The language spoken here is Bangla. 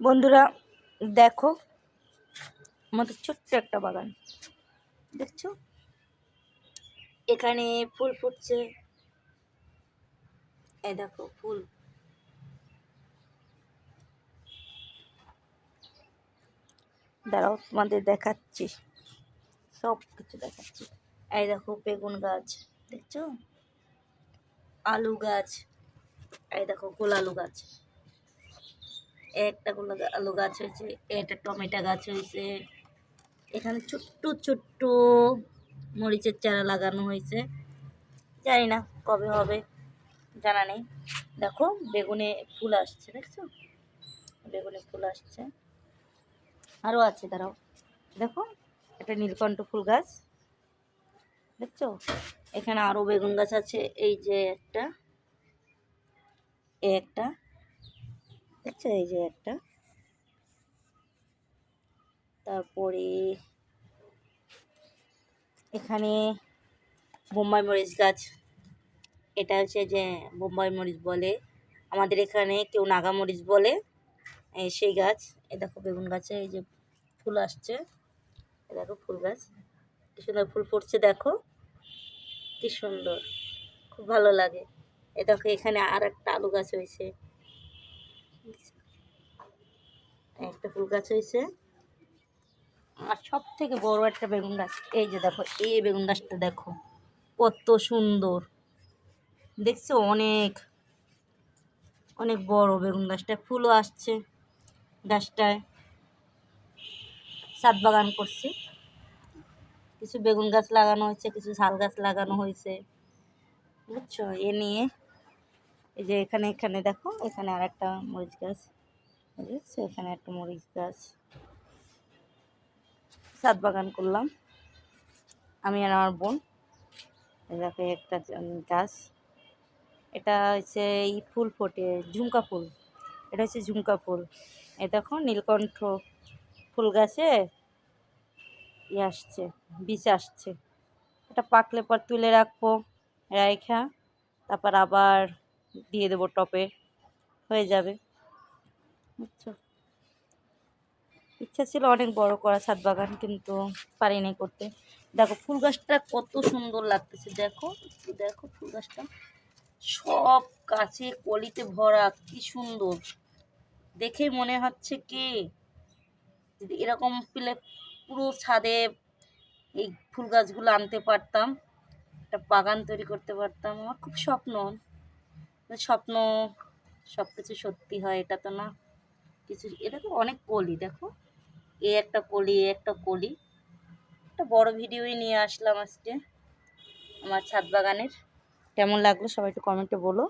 বন্ধুরা, দেখো আমাদের ছোট্ট একটা বাগান। দেখছ? এখানে ফুল ফুটছে। এ দেখো ফুল। দাঁড়াও, তোমাদের দেখাচ্ছি। সব কিছু দেখাচ্ছি। এই দেখো বেগুন গাছ, দেখছ? আলু গাছ, এই দেখো গোল আলু গাছ। একটা আলু গাছ হয়েছে, একটা টমেটো গাছ হয়েছে। এখানে ছোট্ট ছোট্ট মরিচের চারা লাগানো হয়েছে। জানি না কবে হবে, জানা নেই। দেখো, বেগুনে ফুল আসছে, দেখছ? বেগুনে ফুল আসছে। আরও আছে, দাঁড়াও। দেখো, একটা নীলকণ্ঠ ফুল গাছ। দেখছ? এখানে আরও বেগুন গাছ আছে, এই যে একটা একটা। দেখছ এই যে একটা। তারপরে এখানে বোম্বাই মরিচ গাছ। এটা হচ্ছে যে বোম্বাই মরিচ বলে। আমাদের এখানে কেউ নাগা মরিচ বলে। সেই গাছ। এ দেখো বেগুন গাছে এই যে ফুল আসছে। এ দেখো ফুল গাছ। কি সুন্দর ফুল ফুটছে, দেখো। কি সুন্দর। খুব ভালো লাগে। এ দেখো এখানে আর একটা আলু গাছ হয়েছে। একটা ফুল গাছ হয়েছে। আর সব থেকে বড় একটা বেগুন গাছ, এই যে দেখো, এই বেগুন গাছটা দেখো, কত সুন্দর। দেখছ? অনেক অনেক বড় বেগুন গাছটা, ফুলও আসছে গাছটায়। সাত বাগান করছি। কিছু বেগুন গাছ লাগানো হয়েছে, কিছু শাল গাছ লাগানো হয়েছে। বুঝছ? এ নিয়ে এই যে এখানে এখানে দেখো, এখানে আর একটা মরিচ গাছ। এখানে একটা মরিচ গাছ। সাত বাগান করলাম। আমি আর আমার বোন। দেখো একটা গাছ। এটা হচ্ছে এই ফুল ফোটে, ঝুমকা ফুল। এটা হচ্ছে ঝুমকা ফুল। এ দেখো, নীলকণ্ঠ ফুল গাছে ই আসছে, বীজ আসছে। এটা পাকলে পর তুলে রাখব, রাইখা। তারপর আবার দিয়ে দেবো টপে হয়ে যাবে। বুঝছ ইচ্ছা ছিল অনেক বড় করা ছাদ বাগান কিন্তু পারিনি করতে। দেখো ফুল গাছটা কত সুন্দর লাগতেছে দেখো দেখো ফুল গাছটা। সব গাছে কলিতে ভরা কি সুন্দর। দেখে মনে হচ্ছে কি যদি এরকম পেলে পুরো ছাদে এই ফুল গাছগুলো আনতে পারতাম একটা বাগান তৈরি করতে পারতাম। আমার খুব স্বপ্ন। স্বপ্ন সব কিছু সত্যি হয়, এটা তো না। কিছু এটা তো অনেক কলি, দেখো। এ একটা কলি, এ একটা কলি। একটা বড় ভিডিওই নিয়ে আসলাম আজকে আমার ছাদ বাগানের। কেমন লাগল সবাই একটু কমেন্টে বলো।